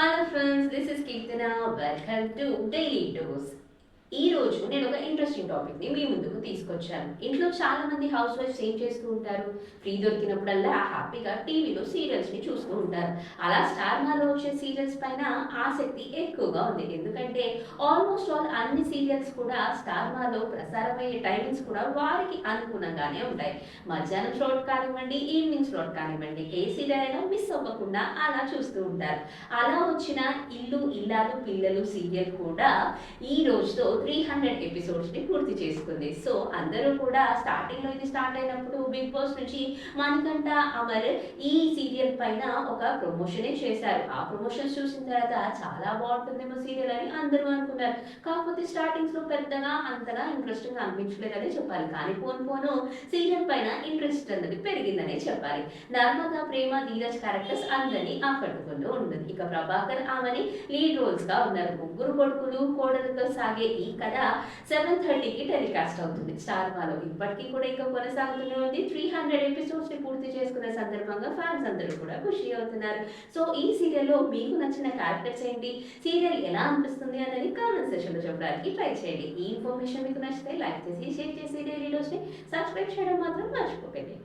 Hello friends, this is Kirtana. Welcome to Daily Dose. ఈ రోజు నేను ఒక ఇంట్రెస్టింగ్ టాపిక్ని మీ ముందుకు తీసుకొచ్చాను. ఇంట్లో చాలా మంది హౌస్ వైఫ్స్ ఏం చేస్తూ ఉంటారు? ఫ్రీ దొరికినప్పుడల్లా హ్యాపీగా టీవీలో సీరియల్స్ని చూస్తూ ఉంటారు. అలా స్టార్ మాలో వచ్చే సీరియల్స్ పైన ఆసక్తి ఎక్కువగా ఉంది. ఎందుకంటే ఆల్మోస్ట్ ఆల్ అన్ని సీరియల్స్ కూడా స్టార్ మాలో ప్రసారమయ్యే టైమింగ్స్ కూడా వారికి అనుగుణంగానే ఉంటాయి. మధ్యాహ్నం స్లాట్ కానివ్వండి ఈవినింగ్ స్లాట్ కానివ్వండి ఏ సీరియల్ అయినా మిస్ అవ్వకుండా అలా చూస్తూ ఉంటారు. అలా వచ్చిన ఇల్లు ఇల్లాలు పిల్లలు సీరియల్ కూడా ఈ రోజుతో త్రీ హండ్రెడ్ ఎపిసోడ్స్ని పూర్తి చేసుకుంది. సో అందరూ కూడా స్టార్టింగ్లో ఇది స్టార్ట్ అయినప్పుడు బిగ్ బాస్ నుంచి మణికంఠ అమర్ ఈ సీరియల్ పైన ఒక ప్రమోషనే చేశారు. ఆ ప్రమోషన్స్ చూసిన తర్వాత చాలా బాగుంటుందేమో సీరియల్ అని అందరూ అనుకున్నారు. కాకపోతే స్టార్టింగ్స్లో పెద్దగా అంతగా ఇంట్రెస్టింగ్ అనిపించలేదని చెప్పాలి. కానీ పోను పోను సీరియల్ పైన ఇంట్రెస్ట్ అన్నది పెరిగిందనే చెప్పాలి. నర్మదా ప్రేమ ధీరజ్ క్యారెక్టర్స్ అందరినీ ఆకట్టుకుంటూ ఉంటుంది ఇక ప్రభాకర్ ఆమెని లీడ్ రోల్స్గా ఉన్నారు. ముగ్గురు కొడుకులు కోడలతో సాగే ఈ కథ సెవెన్ థర్టీకి టెలికాస్ట్ అవుతుంది. స్టార్ మాలో ఇప్పటికీ కూడా ఇంకా కొనసాగుతూనే ఉంది. త్రీ హండ్రెడ్ ఎపిసోడ్స్ని పూర్తి చేసుకునే సందర్భంగా ఫ్యాన్స్ అందరూ కూడా ఖుషి అవుతున్నారు. సో ఈ సీరియల్లో మీకు నచ్చిన క్యారెక్టర్స్ ఏంటి? సీరియల్ ఎలా అనిపిస్తుంది అనేది కామెంట్ సెషన్లో చెప్పడానికి ట్రై చేయండి. ఈ ఇన్ఫర్మేషన్ మీకు నచ్చితే లైక్ చేసి షేర్ చేసి డైలీ ని సబ్స్క్రైబ్ చేయడం మాత్రం మర్చిపోకండి.